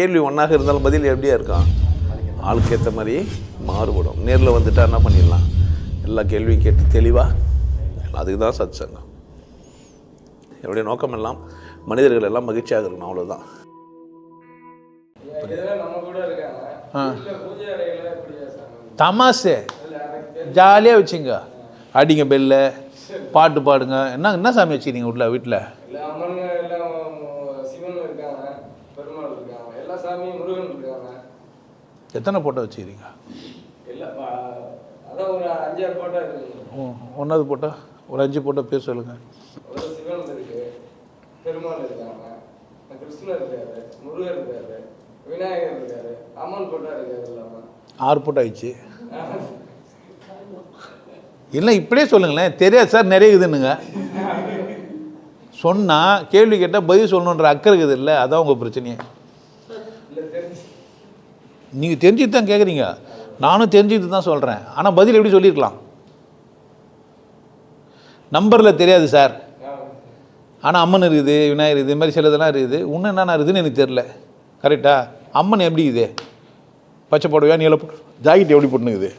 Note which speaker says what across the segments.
Speaker 1: கேள்வி ஒன்றாக இருந்தாலும் பதில் எப்படியா இருக்கும்? ஆளுக்கு ஏற்ற மாதிரி மாறுபடும். நேரில் வந்துட்டா என்ன பண்ணிடலாம்? எல்லா கேள்வியும் கேட்டு தெளிவாக அதுக்கு தான் சத் சங்கம் என்னுடைய நோக்கம் எல்லாம் மனிதர்கள் எல்லாம் மகிழ்ச்சியாக இருக்கணும் அவ்வளோதான்
Speaker 2: தமாசு ஜாலியாக வச்சுங்க. அடிங்க பெல்ல பாட்டு பாடுங்க. என்ன என்ன சாமி வச்சுக்கிறீங்க உள்ள வீட்டில்
Speaker 3: எல்லா அம்மன் எல்லாம் சிவன் இருக்காங்க பெருமாள் சாமியும் முருகன் இருக்காங்க
Speaker 2: எத்தனை போட்டோ வச்சுக்கிறீங்க?
Speaker 3: அதான் ஒரு அஞ்சாறு போட்டோ இருக்குங்க
Speaker 2: ஒன்றாவது போட்டோ? ஒரு அஞ்சு போட்டோ பேர் சொல்லுங்கள்
Speaker 3: ஒரு சிவன் இருக்கு பெருமாள் இருக்காங்க கிருஷ்ணர் இருக்காரு முருகர் இருக்காரு விநாயகர் இருக்காரு அம்மன் போட்டோ இருக்காரு
Speaker 2: ஆறு போட்டோ ஆயிடுச்சு. இல்லை இப்படியே சொல்லுங்களேன். தெரியாது சார் நிறைய இருக்குதுன்னுங்க. சொன்னால் கேள்வி கேட்டால் பதில் சொல்லணுன்ற அக்கறை இருக்குது இல்லை அதான் உங்கள் பிரச்சனையே.
Speaker 3: இல்லை
Speaker 2: நீங்கள் தெரிஞ்சுட்டு தான் கேட்குறீங்க நானும் தெரிஞ்சுட்டு தான் சொல்கிறேன் ஆனால் பதில் எப்படி சொல்லியிருக்கலாம்? நம்பரில் தெரியாது சார். ஆனால் அம்மன் இருக்குது விநாயகர் இது மாதிரி சிலதெல்லாம் இருக்குது. இன்னும் என்னென்ன இருக்குதுன்னு எனக்கு தெரில கரெக்டாக அம்மன் எப்படி இது பச்சை புடவையா நீல ஜாக்கெட் எப்படி போட்டுனுக்குது?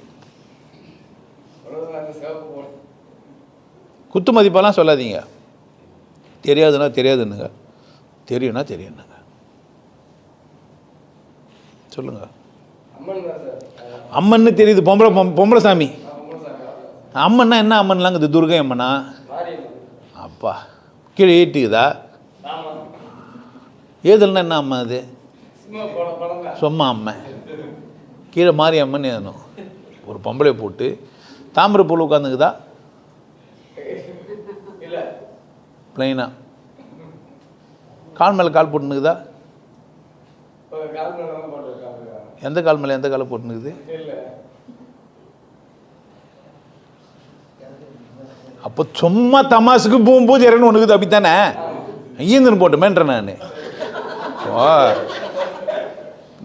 Speaker 2: குத்து மதிப்பெல்லாம் சொல்லாதீங்க. தெரியாதுன்னா தெரியாதுன்னுங்க. தெரியும்னா தெரியும்னுங்க.
Speaker 3: சொல்லுங்கள்
Speaker 2: அம்மன்னு தெரியுது பொம்பளை பொம்பளை சாமி. அம்மன்னா என்ன அம்மன்லாங்குது? துர்கை அம்மனா? அப்பா கீழே ஈட்டுக்குதா
Speaker 3: ஆமாம்
Speaker 2: ஏதல்னா என்ன அம்மா அது?
Speaker 3: சும்மா
Speaker 2: அம்மன் அம்மை. கீழே மாறி அம்மன் ஏதனும் ஒரு பொம்பளை போட்டு தாமிர பூவில் உட்காந்துக்குதா? பிளைனா கால் மேலே கால் போட்டுனுக்குதா? எந்த கால் மேலே எந்த காலை போட்டுனுக்குது? அப்போ சும்மா தமாசுக்கு பூம் பூஜைன்னு ஒன்றுக்குது அப்படித்தானே? ஈந்தன் போட்டுமேன்ற நான். ஓ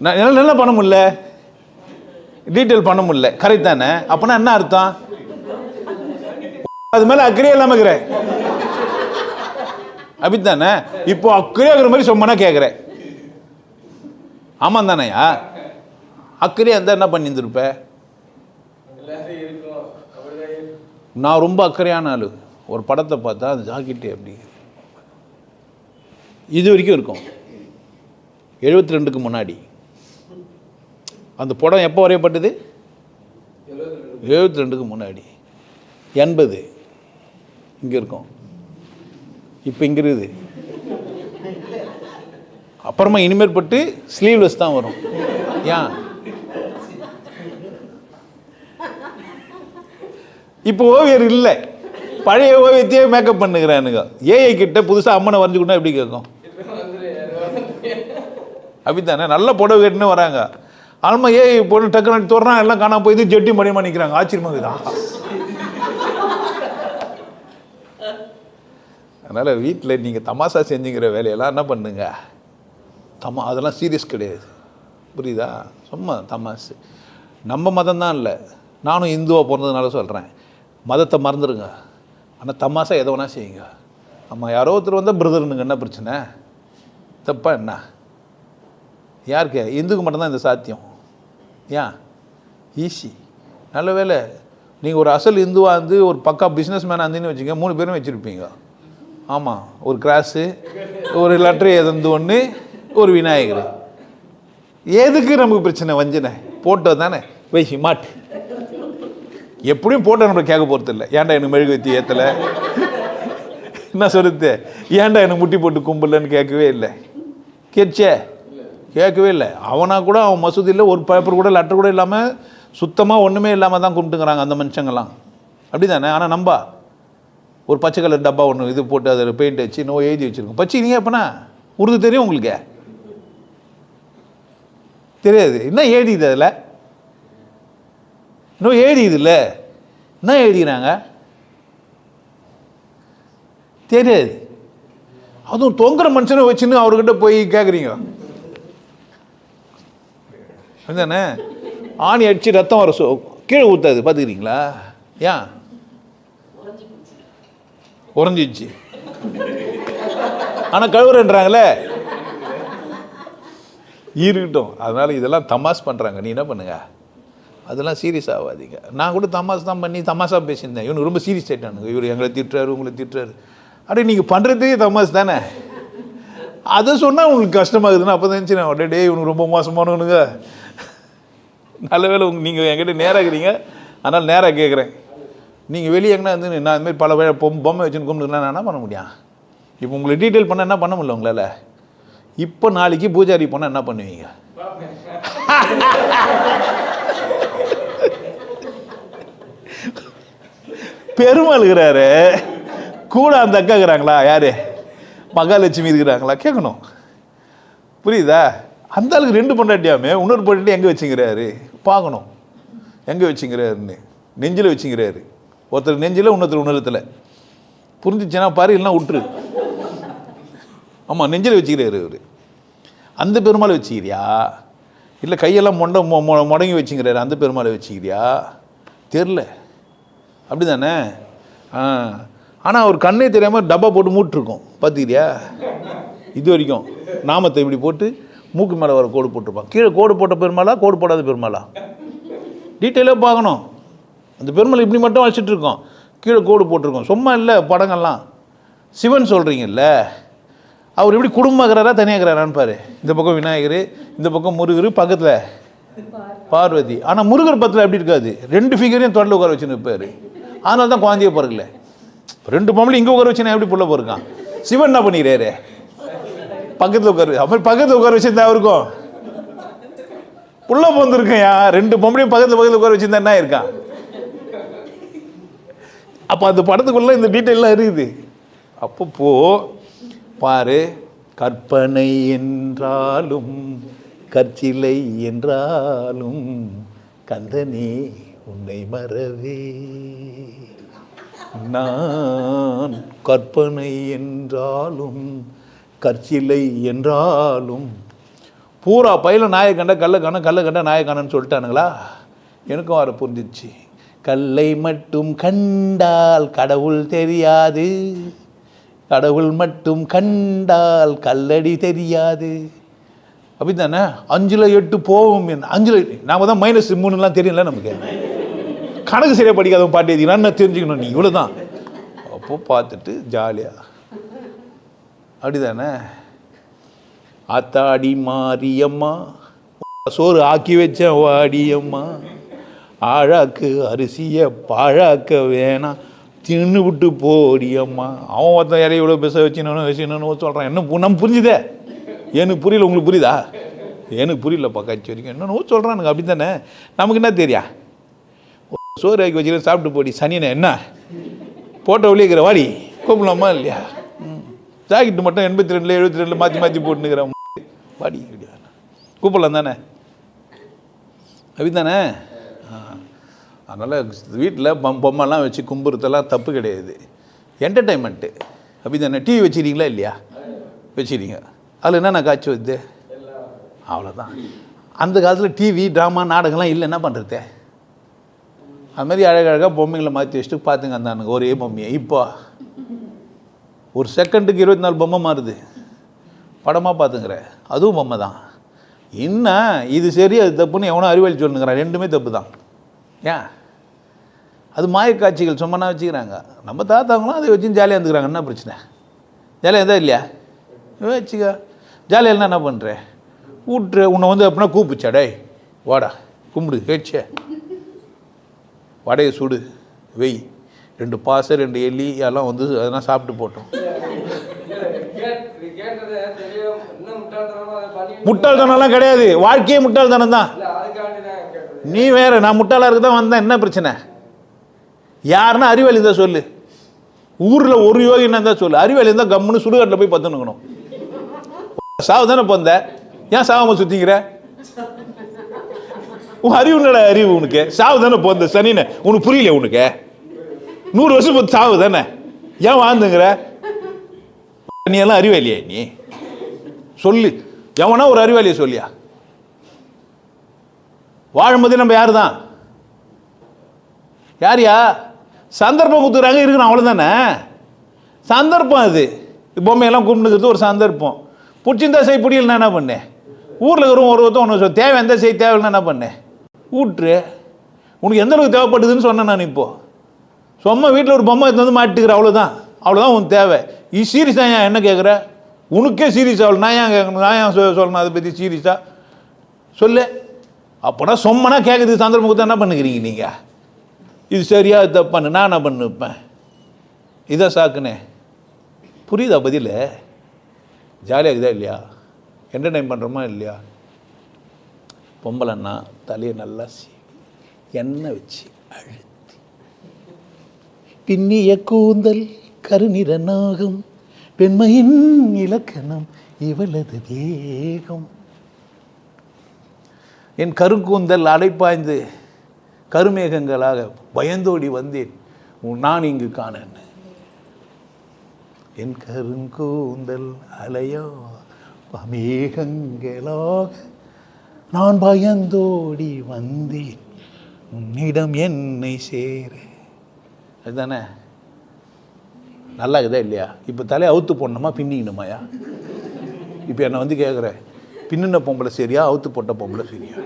Speaker 2: நான் என்னால் நல்லா பண்ண முடியல. டீட்டெயில் பண்ண முடியல. கரெக்ட் தானே? அப்போனா என்ன அர்த்தம்? அது மேலே அக்கறையே இல்லாமல் இருக்கிறேன் அப்படித்தானே? இப்போ அக்கறையாக இருக்கிற மாதிரி சொம்மனா கேட்குறேன் ஆமாம் தானேயா? அக்கறையாக இருந்தால் என்ன பண்ணியிருந்திருப்ப? நான் ரொம்ப அக்கறையான ஆள். ஒரு படத்தை பார்த்தா அந்த ஜாக்கெட்டு அப்படி இது வரைக்கும் இருக்கும். எழுபத்தி ரெண்டுக்கு முன்னாடி. அந்த படம் எப்போ வரையப்பட்டது? எழுபத்தி ரெண்டுக்கு முன்னாடி. எண்பது. இங்கே இருக்கும். இப்போ இங்கே இருக்குது. அப்புறமா இனிமேற்பட்டு ஸ்லீவ்லெஸ் தான் வரும். ஏன்? இப்போ ஓவியர் இல்லை. பழைய ஓவியத்தையே மேக்கப் பண்ணுகிறானுங்க. ஏஐ கிட்ட புதுசாக அம்மனை வரைஞ்சு கொடுத்தா எப்படி கேட்கும்? அப்படித்தானே? நல்ல புடவை கட்டுன்னு வராங்க. ஆல்மா ஏஐ போட்டு டக்குனு தோறான் எல்லாம் காணாம போய் ஜெட்டி மணி பண்ணிக்கிறாங்க ஆச்சரியமா இருக்குதா. அதனால் வீட்டில் நீங்கள் தமாசா செஞ்சுக்கிற வேலையெல்லாம் என்ன பண்ணுங்க? தமா அதெல்லாம் சீரியஸ் கிடையாது. புரியுதா? சும்மா தமாசு நம்ம மதம் தான் இல்லை. நானும் இந்துவாக பிறந்ததுனால சொல்கிறேன் மதத்தை மறந்துடுங்க ஆனால் தமாசா எதை வேணால் செய்யுங்க. ஆமாம் யாரோ ஒருத்தர் வந்தால் பிரதர்னுங்க என்ன பிரச்சனை? தப்பா என்ன? யாருக்கு? இந்துக்கு மட்டும்தான் இந்த சாத்தியம். ஏன்? ஈஸி நல்ல வேலை நீங்கள் ஒரு அசல் இந்துவாக இருந்து ஒரு பக்கா பிஸ்னஸ் மேனாக இருந்துன்னு வச்சுங்க மூணு பேரும் வச்சுருப்பீங்க. ஆமாம் ஒரு கிராஸு ஒரு லெட்ரு எதந்து ஒன்று ஒரு விநாயகர். எதுக்கு நமக்கு பிரச்சனை? வஞ்சனை. போட்டோ தானே வைசி மாட்டு. எப்படியும் போட்டு நம்மளை கேட்க போகிறது இல்லை ஏன்டா எனக்கு மெழுகுவத்தி ஏற்றலை என்ன சொல்லுது ஏன்டா எனக்கு முட்டி போட்டு கும்பலன்னு கேட்கவே இல்லை. கேட்சே? கேட்கவே இல்லை. அவனா கூட அவன் மசூதியில் ஒரு பேப்பர் கூட லெட்டர் கூட இல்லாமல் சுத்தமாக ஒன்றுமே இல்லாமல் தான் கும்பிட்டுங்கிறாங்க அந்த மனுஷங்கள்லாம் அப்படி தானே ஆனால் நம்பா. ஒரு பச்சை கலர் டப்பா ஒன்று இது போட்டு அதில் பெயிண்ட் வச்சு நோ எழுதி வச்சுருக்கோம். பச்சை நீங்கள் எப்பனா? உருது தெரியும் உங்களுக்கு? தெரியாது. என்ன எழுதிது அதில்? இன்னும் எழுதியது இல்லை என்ன எழுதிக்கிறாங்க? தெரியாது. அதுவும் தொங்குற மனுஷனை வச்சுன்னு அவர்கிட்ட போய் கேட்குறீங்க தானே ஆணி அடித்து ரத்தம் வர சோ கீழே ஊற்றாது பார்த்துக்கிறீங்களா ஏன்? உறைஞ்சிச்சு ஆனால் கழுவுறன்றாங்களே. இருக்கட்டும். அதனால் இதெல்லாம் தமாஸ் பண்ணுறாங்க நீ என்ன பண்ணுங்க? அதெல்லாம் சீரியஸ் ஆகாதீங்க. நான் கூட தமாஸ் தான் பண்ணி தமாஷா பேசியிருந்தேன். இவனுக்கு ரொம்ப சீரியஸ் ஆகிட்டானுங்க இவர் எங்களை திட்டுறாரு உங்களை திட்டுறாரு. அப்படியே நீங்கள் பண்ணுறதே தமாஸ் தானே? அதை சொன்னால் உங்களுக்கு கஷ்டமாகுதுன்னு அப்போ தான் நினச்சி நான் டே இவனுக்கு ரொம்ப மோசமானவனுங்க. நல்ல வேலை உங்க நீங்கள் என்கிட்ட நேராக இருக்கிறீங்க அதனால் நேராக கேட்குறேன் நீங்கள் வெளியே எங்கன்னா வந்து நான் இந்த மாதிரி பல வேலை பொம் பொம்மை வச்சுன்னு கும்பிட்டுனா நான் என்ன பண்ண முடியும்? இப்போ உங்களை டீட்டெயில் பண்ண என்ன பண்ண முடியல உங்களால்? இப்போ நாளைக்கு பூஜாரி போனால் என்ன பண்ணுவீங்க? பெருமாள் இருக்கிறாரு கூட அந்த அக்கா இருக்கிறாங்களா? யாரு? மகாலட்சுமி இருக்கிறாங்களா? கேட்கணும் புரியுதா? அந்த ஆளுக்கு ரெண்டு பொண்டாட்டியாமே இன்னொரு பொண்டாட்டி எங்கே வச்சுங்கிறாரு? பார்க்கணும். எங்கே வச்சுங்கிறாருன்னு. நெஞ்சில் வச்சுங்கிறாரு. ஒருத்தர் நெஞ்சில் இன்னொருத்தர் உணரத்தில். புரிஞ்சிச்சுன்னா பாரு இல்லைன்னா விட்டுரு ஆமாம் நெஞ்சில் வச்சுக்கிறாரு அவர். அந்த பெருமாளை வச்சுக்கிறியா? இல்லை கையெல்லாம் மொண்ட மொ- முடங்கி வச்சுக்கிறாரு அந்த பெருமாளை வச்சுக்கிறியா? தெரில அப்படி தானே ஆ. ஆனால் அவர் கண்ணே தெரியாமல் டப்பா போட்டு மூட்டிருக்கோம். பார்த்துக்கிறியா இது வரைக்கும் நாமத்தை இப்படி போட்டு மூக்கு மேலே வர கோடு போட்டிருப்பான் கீழே கோடு போட்ட பெருமாளா கோடு போடாத பெருமாளா? டீட்டெயிலாக பார்க்கணும். அந்த பெருமாள் இப்படி மட்டும் இருக்கோம். கீழே கோடு போட்டிருக்கோம். சும்மா இல்லை படங்கள்லாம். சிவன் சொல்கிறீங்கல்ல அவர் எப்படி குடும்பங்கிறாரா தனியாகிறாரான்னு பாரு. இந்த பக்கம் விநாயகர் இந்த பக்கம் முருகர் பக்கத்தில் பார்வதி. ஆனால் முருகர் பத்தில் எப்படி இருக்காது? ரெண்டு ஃபிகரையும் தொடர்ல உட்கார வச்சுன்னு இருப்பார். அதனால தான் குழந்தைய பிறகுல ரெண்டு பொம்பளை இங்கே உட்கார வச்சு நான் எப்படி புள்ள போயிருக்கான் சிவன் என்ன பண்ணிக்கிறாரு? பக்கத்தில் உட்காரு. அப்புறம் பக்கத்தில் உட்கார வச்சிருந்தா இருக்கும்? புள்ள பிறந்திருக்கையா ரெண்டு பொம்பளையும் பக்கத்தில் பக்கத்தில் உட்கார வச்சிருந்தா என்ன இருக்கான் அப்போ அந்த படத்துக்குள்ள இந்த டீட்டெயிலாம் இருக்குது. அப்போ போ பாரு கற்பனை என்றாலும் கற்சிலை என்றாலும் கந்தனே உன்னை மறவே. நான் கற்பனை என்றாலும் கற்சிலை என்றாலும் பூரா பயில நாயக்கண்ட கண்ட கல்லை கண்ண கண்ட சொல்லிட்டானுங்களா? எனக்கும் வர புரிஞ்சிச்சு. கல்லை மட்டும் கண்டால் கடவுள் தெரியாது. கடவுள் மட்டும் கண்டால் கல்லடி தெரியாது. அப்படித்தானே? அஞ்சில் எட்டு போகும். என்ன அஞ்சில் நாம தான் மைனஸ் மூணுலாம் தெரியல நமக்கு. கணக்கு சரியாக படிக்காதவன் பாட்டி எழுதினா தெரிஞ்சுக்கணும் நீ. இவ்வளோ தான் அப்போ பார்த்துட்டு ஜாலியாக அப்படிதானே? அத்தாடி மாரியம்மா சோறு ஆக்கி வச்சேன் வாடியம்மா ஆழாக்கு அரிசியை பாழாக்க வேணாம். தின்னு விட்டு போடியம்மா அவன் ஒருத்தன் இறைய இவ்வளோ பேச வச்சுன்னு வச்சுன்னு சொல்கிறான் என்ன நம்ம புரிஞ்சுதே. எனக்கு புரியல உங்களுக்கு புரியுதா? எனக்கு புரியலப்பா கட்சி வரைக்கும். என்னென்னவோ சொல்கிறானுங்க அப்படி தானே நமக்கு என்ன தெரியா? சோறு ஆக்கி வச்சுக்கிற சாப்பிட்டு போடி சனியனை என்ன? போட்ட வெளியேக்கிற வாடி கூப்பிடலாமா இல்லையா? ம். ஜாக்கெட்டு மட்டும் எண்பத்தி ரெண்டில் எழுபத்தி ரெண்டில் மாற்றி மாற்றி போட்டுனுக்கிறேன் வாடி கூப்பிடலாம் தானே? அப்படி தானே அதனால் வீட்டில் பொம்மைலாம் வச்சு கும்புறதெல்லாம் தப்பு கிடையாது. என்டர்டைன்மெண்ட்டு அப்படி தானே டிவி வச்சுக்கிறீங்களா இல்லையா? வச்சுக்கிறீங்க அதில் என்னென்ன காட்சி வருது? அவ்வளோதான் அந்த காலத்தில் டிவி ட்ராமா நாடகம்லாம் இல்லை என்ன பண்ணுறது அது மாதிரி அழகழகாக பொம்மைங்களை மாற்றி வச்சுட்டு பார்த்துங்க அந்தானுங்க ஒரே பொம்மையை. இப்போ. ஒரு செகண்டுக்கு இருபத்தி நாலு பொம்மை மாறுது. படமாக பார்த்துங்கிற. அதுவும் பொம்மை தான். என்ன? இது சரி அது தப்புன்னு எவனோ அறிவாளி சொல்லுங்கிறான் ரெண்டுமே தப்பு தான் ஏன்? அது மாயக்காட்சிகள் சும்மா வச்சுக்கிறாங்க. நம்ம தாத்தாங்களும் அதை வச்சு ஜாலியாக இருந்துக்கிறாங்க. என்ன பிரச்சனை? ஜாலியாக இருந்தால் இல்லையா? வச்சுக்க. ஜாலியாக இருந்தா என்ன பண்ணுற கூட்டுற உன்னை வந்து அப்படின்னா கூப்பிச்சா டேய் வாடா கும்பிடு கேட்சே வடையை சுடு வெய் ரெண்டு பாசை ரெண்டு எலி எல்லாம் வந்து அதெல்லாம் சாப்பிட்டு போட்டோம். முட்டாள்தனம்லாம் கிடையாது. வாழ்க்கையே முட்டாள்தனம் தான். நீ வேற நான் முட்டாளாக இருக்க தான் வந்தேன். என்ன பிரச்சனை? யாருன்னா அறிவாளி தான் சொல்லு. ஊரில் ஒரு யோகி என்ன தான் சொல்லு. அறிவாளி இருந்தால் கம்முன்னு சுடுகாட்டில் போய் பத்துனுக்கணும் சாவு தானே பிறந்த ஏன் சாவாமல் சுற்றிக்கிற உன் அறிவு என்னடா அறிவு உனக்கு? சாவு தானே பிறந்த சனின உனக்கு புரியல உனக்கு? நூறு வருஷம் போது சாவு தானே? ஏன் வாழ்ந்துங்கிற? நீ எல்லாம் அறிவாளியா நீ. சொல்லு. எவனா ஒரு அறிவாளியை சொல்லியா? வாழும்போதே நம்ம யார் தான் யார்யா? சந்தர்ப்பம் கொடுத்துறாங்க இருக்கணும் அவ்வளோதானே சந்தர்ப்பம் அது. பொம்மையெல்லாம் கும்பிடுக்கிறது ஒரு சந்தர்ப்பம். பிடிச்சிருந்தா செய் பிடிக்கலன்னா என்ன பண்ணேன் ஊரில் இருக்கிறவங்க ஒரு ஒருத்தன் ஒன்று சொல் தேவை எந்த செய்தி தேவைன்னா என்ன பண்ணேன் ஊற்று உனக்கு எந்த அளவுக்கு தேவைப்படுதுன்னு சொன்னேன் நான் இப்போது சும்மா வீட்டில் ஒரு பொம்மை எடுத்து வந்து மாட்டிக்கிற அவ்வளோதான் அவ்வளோதான் உனக்கு தேவை. இது சீரியஸாக ஏன் என்ன கேட்குற உனக்கே சீரியஸ் ஆகல. நான் ஏன் கேட்கணும் நான் ஏன் சொல்லணும்? அதை பற்றி சீரியஸாக சொல்லு. அப்போனா சொம்மனா கேட்குறது சந்தர்ப்பத்தை என்ன பண்ணுக்கிறீங்க நீங்கள் இது சரியா? இது தப்பான்னு நான் என்ன பண்ணுப்பேன் இதான் சாக்குனே. புரியுதா பதில்? ஜாலியாக இருக்குதா இல்லையா? என்டர்டைன் பண்ணுறோமா இல்லையா? பொம்பளைன்னா தலையை நல்லா சீவி எண்ணெய் வச்சு அழுத்தி. பின்னிய கூந்தல் கருநிற நாகம் பெண்மையின் இலக்கணம் இவளது தேகம் என் கருக்கூந்தல் அடைப்பாய்ந்து கருமேகங்களாக பயந்தோடி வந்தேன் நான் இங்கு காணேன். என் கருங்கூந்தல் அலையோ மேகங்களாக நான் பயந்தோடி வந்தேன். உன்னிடம் என்னை சேர. அதுதானே? நல்லா இருக்குதா இல்லையா? இப்போ தலையை அவுத்து போடணுமா பின்னிக்கணுமாயா? இப்போ என்னை வந்து கேட்குறேன் பின்னின பொம்பளை சரியா அவுத்து போட்ட பொம்பளை சரியா?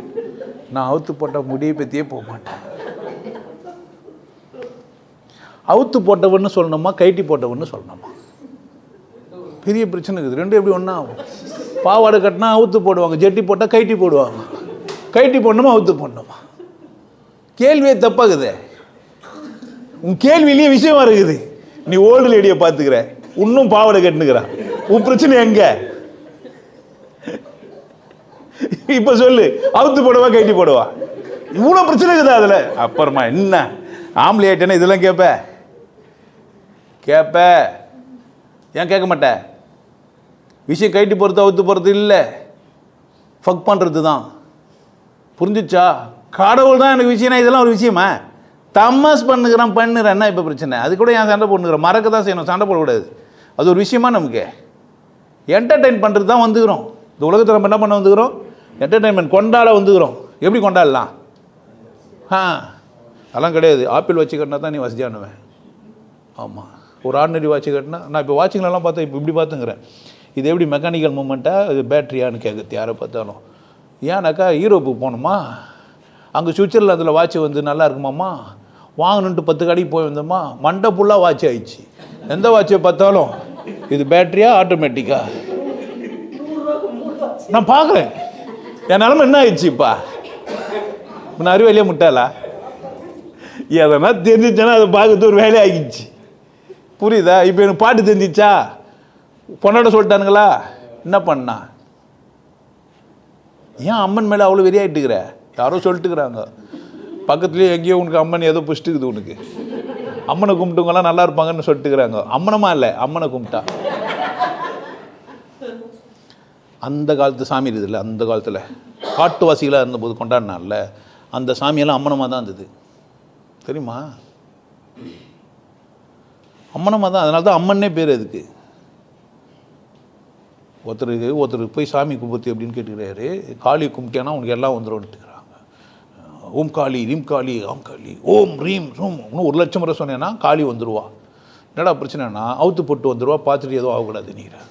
Speaker 2: நான் அவுத்து போட்ட முடியை பற்றியே போக மாட்டேன். அவுத்து போட்டவன்னு சொல்லணுமா கைட்டி போட்டவன்னு சொல்லணுமா? பெரிய பிரச்சனை இருக்குது. ரெண்டும் எப்படி ஒன்றா ஆகும் பாவாடை கட்டினா அவுத்து போடுவாங்க ஜெட்டி போட்டால் கைட்டி போடுவாங்க. கைட்டி போடணுமா அவுத்து போடணுமா? கேள்வியே தப்பாகுது. உன் கேள்வியிலேயே விஷயமா இருக்குது. நீ ஓல்டு லேடியை பார்த்துக்கிற. இன்னும் பாவாடை கட்டுனுக்கிறான். உன் பிரச்சனை எங்க? இப்ப சொல்லு அவுத்து போடவா கைட்டி போடுவா? இவ்வளோ பிரச்சனை இருக்குதா அதில்? அப்புறமா என்ன? ஆம்பளை ஆயிட்டேன்னா இதெல்லாம் கேட்ப கேட்ப ஏன் கேட்க மாட்டேன் விஷயம் கைட்டு போகிறது அவுத்து போகிறது இல்லை. ஃபக் பண்ணுறது தான். புரிஞ்சுச்சா? கடவுள் தான் எனக்கு விஷயம்னா இதெல்லாம் ஒரு விஷயமா? தம்மஸ் பண்ணுகிறேன் பண்ணுறேன் என்ன இப்போ பிரச்சனை? அது கூட ஏன் சண்டை போட்டுக்கிறேன் மறக்க தான் செய்யணும். சண்டை போடக்கூடாது. அது ஒரு விஷயமா நமக்கு? என்டர்டெயின் பண்ணுறது தான் வந்துக்கிறோம். இந்த உலகத்தில் நம்ம என்ன பண்ண வந்துக்கிறோம்? என்டர்டெயின்மெண்ட் கொண்டாட வந்துக்கிறோம். எப்படி கொண்டாடலாம்? ஆ அதெல்லாம் கிடையாது. ஆப்பிள் வச்சு கட்டினா தான் நீ வசதியானுவேன். ஆமாம் ஒரு ஆர்டினரி வாட்ச் கட்டினா நான் இப்போ வாட்சிங்களெல்லாம் பார்த்தா இப்போ இப்படி பார்த்துங்கிறேன். இது எப்படி மெக்கானிக்கல் மூமெண்ட்டாக இது பேட்ரியான்னு கேட்குது யாரை பார்த்தாலும். ஏன்னாக்கா யூரோப்புக்கு போகணுமா? அங்கே சுவிட்சர்லாந்தில் வாட்ச் வந்து நல்லா இருக்குமாம்மா? வாங்கணுன்ட்டு பத்து கடைக்கு போய் வந்தோமா? மண்டை ஃபுல்லாக வாட்ச் ஆயிடுச்சு. எந்த வாட்சை பார்த்தாலும்? இது பேட்டரியா ஆட்டோமேட்டிக்கா நான் பார்க்குறேன். என் நிலமை என்ன ஆயிடுச்சுப்பா? நான் அறிவாளியே முட்டாளா? எதனா தெரிஞ்சிச்சேன்னா அதை பார்க்கறது ஒரு வேலையாகிடுச்சு புரியுதா? இப்போ எனக்கு பாட்டு தெரிஞ்சிச்சா? பொண்ணோட சொல்லிட்டானுங்களா? என்ன பண்ணா? ஏன் அம்மன் மேலே அவ்வளோ வெறியாயிட்டுக்கிற யாரோ சொல்லிட்டுக்கிறாங்க. பக்கத்துலேயே எங்கேயோ உனக்கு அம்மன் ஏதோ புஷ்ட்டுக்குது உனக்கு. அம்மனை கும்பிட்டுங்களாம் நல்லா இருப்பாங்கன்னு சொல்லிட்டுக்கிறாங்க. அம்மனமா இல்லை அம்மனை கும்பிட்டா. அந்த காலத்து சாமி இருக்குதுல்ல அந்த காலத்தில். காட்டுவாசிகளாக இருந்தபோது கொண்டாடினால அந்த சாமியெல்லாம் அம்மனமாக தான் இருந்தது. தெரியுமா? அம்மனமாக தான் அதனால தான் அம்மன்னே பேர் அதுக்கு. ஒருத்தருக்கு ஒருத்தருக்கு போய் சாமி கும்பிட்டு அப்படின்னு கேட்டுக்கிறாரு. காளி கும்பிட்டேன்னா உனக்கு எல்லாம் வந்துடும்ட்டுக்கிறாங்க ஓம் காளி ரீம் காளி ஆம் காளி ஓம் ரீம் ரூம் இன்னும் ஒரு லட்சம் முறை சொன்னேன்னா காளி வந்துடுவா என்னடா பிரச்சனைனா அவுத்து போட்டு வந்துடுவா பார்த்துட்டு எதுவும் ஆகக்கூடாது நீங்கிறாங்க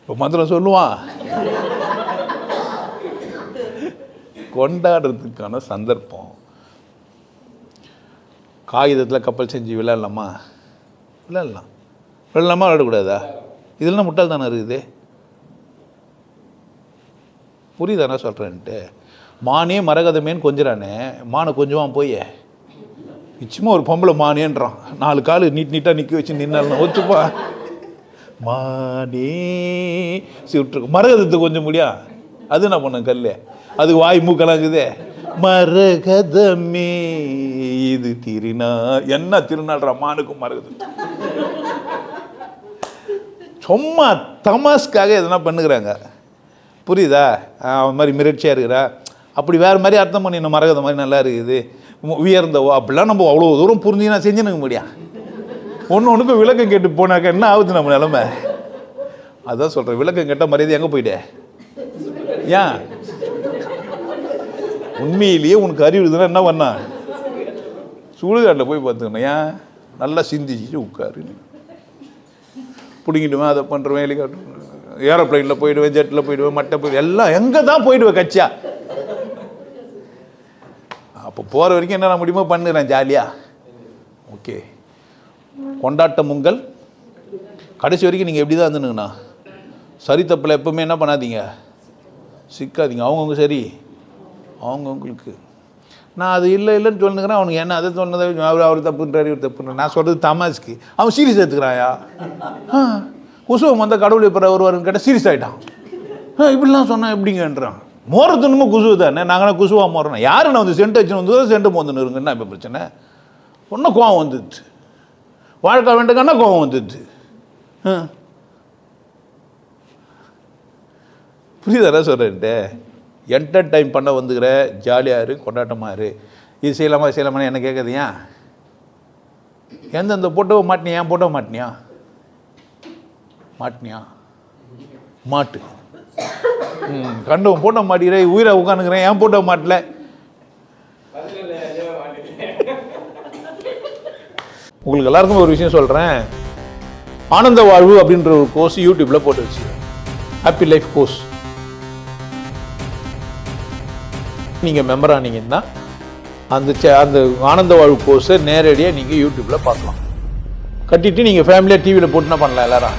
Speaker 2: இப்போ மந்திரம் சொல்லுவான். கொண்டாடுறதுக்கான சந்தர்ப்பம். காகிதத்தில் கப்பல் செஞ்சு விளையாடலாமா? விளையாடலாம். விளையாடலாமா? விளையாடக்கூடாதா? இதெல்லாம் முட்டாள்தானே இருக்குது? புரியுதா என்ன சொல்கிறேன்ட்டு மானே மரகதமேன்னு கொஞ்சிறானே மானை கொஞ்சமாக போய். நிச்சயமாக ஒரு பொம்பளை மானேன்றான். நாலு கால் நீட் நீட்டாக நிற்க வச்சு நின்னாலும் ஒத்துப்பா. மானே சிவிட்டுருக்கு. மரகதத்தை கொஞ்சம் முடியா? அது என்ன பண்ண கல் அது வாய் மூக்கெல்லாம் இருக்குதே மரகதமே இது திருநா என்ன திருநாள்றா மானுக்கும் மரகதம்? சும்மா தமாஸ்க்காக எதனா பண்ணுகிறாங்க. புரியுதா? அவன் மாதிரி மிரட்சியாக இருக்கிறா? அப்படி வேறு மாதிரி அர்த்தம் பண்ணி நம்ம மரகத மாதிரி நல்லா இருக்குது? உயர்ந்தவோ அப்படிலாம் நம்ம அவ்வளோ தூரம் புரிஞ்சு நான் செஞ்சுனுக்க முடியும் ஒன்று ஒன்றுக்கு விளக்கம் கேட்டு போனாக்க என்ன ஆகுது நம்ம நிலமை? அதான் சொல்கிறேன் விளக்கம் கேட்ட மரியாதை எங்கே போயிட்டே? ஏன்? உண்மையிலேயே உனக்கு அறிவு இருக்குதுன்னா என்ன பண்ணா? சுடுகாட்டில் போய் பார்த்துக்கணும். ஏன்? நல்லா சிந்திச்சு உட்காரு பிடிங்கிட்டுவேன் அதை பண்ணுறவன் வேலை காட்டுவேன் ஏரோப்ளைனில் போயிடுவேன் ஜெட்டில் போயிடுவேன் மட்டை போயிடுவேன் எல்லாம் எங்கே தான் போயிடுவேன் கட்சியா? அப்போ போகிற வரைக்கும் என்ன முடியுமோ பண்ணுறேன் ஜாலியாக ஓகே. கொண்டாட்டம் உங்கள். கடைசி வரைக்கும் நீங்கள் எப்படி தான் இருந்துனுங்கண்ணா சரி தப்பில் எப்பவுமே என்ன பண்ணாதீங்க. சிக்காதீங்க. அவங்கவுங்க சரி. அவங்கவுங்களுக்கு. நான் அது இல்லை இல்லைன்னு சொல்லுங்கிறேன் அவனுக்கு என்ன அதை சொன்னதை அவர் அவர் தப்புன்றாரு இவர் தப்புன்றாரு. நான் சொல்கிறது தமாஸ்க்கு அவன் சீரியஸ் எடுத்துக்கிறாயா ஆ. குசுவம் வந்த கடவுளை இப்போ வருவாருன்னு கேட்டால் சீரியஸ் ஆகிட்டான் இப்படிலாம் சொன்னால் எப்படிங்கன்றான். மோரத்துணுமோ குசுவு தானே நாங்களாம் குசுவாக மோறோம் யார் நான் வந்து சென்ட் வச்சு வந்து சென்ட் மோந்துன்னு இருங்க என்ன இப்போ பிரச்சனை? ஒன்றும் கோவம் வந்துடுச்சு வாழ்க்கை வேண்டுங்கன்னா கோவம் வந்துடுச்சு ஆ புரியுதாரா சொல்கிறேன்ட்டு என்டர்டைன் பண்ண வந்துக்கிற ஜாலியாக இரு கொண்டாட்டமாக இரு. இது செய்யலாமா செய்யலாமான்னு என்ன கேட்குது ஏன்? எந்தெந்த போட்டோ மாட்டினியா ஏன் போட்டோ மாட்டினியா? மாட்டினியா? மாட்டு. ம் கண்டவன் போட்ட மாட்டிக்கிறேன் உயிரை உட்காந்துக்கிறேன் ஏன் போட்ட மாட்டல? உங்களுக்கு எல்லாருக்கும் ஒரு விஷயம் சொல்கிறேன் ஆனந்த வாழ்வு அப்படின்ற ஒரு கோர்ஸ் யூடியூப்பில் போட்டு வச்சு ஹாப்பி லைஃப் கோர்ஸ் நீங்கள் மெம்பர் ஆனீங்கன்னா அந்த சே- அந்த ஆனந்த வாழ்வு கோர்ஸை நேரடியாக நீங்கள் யூடியூப்பில் பார்க்கலாம். கட்டிட்டு நீங்கள் ஃபேமிலியாக டிவியில் போட்டுனா பண்ணலாம் எல்லாரும்.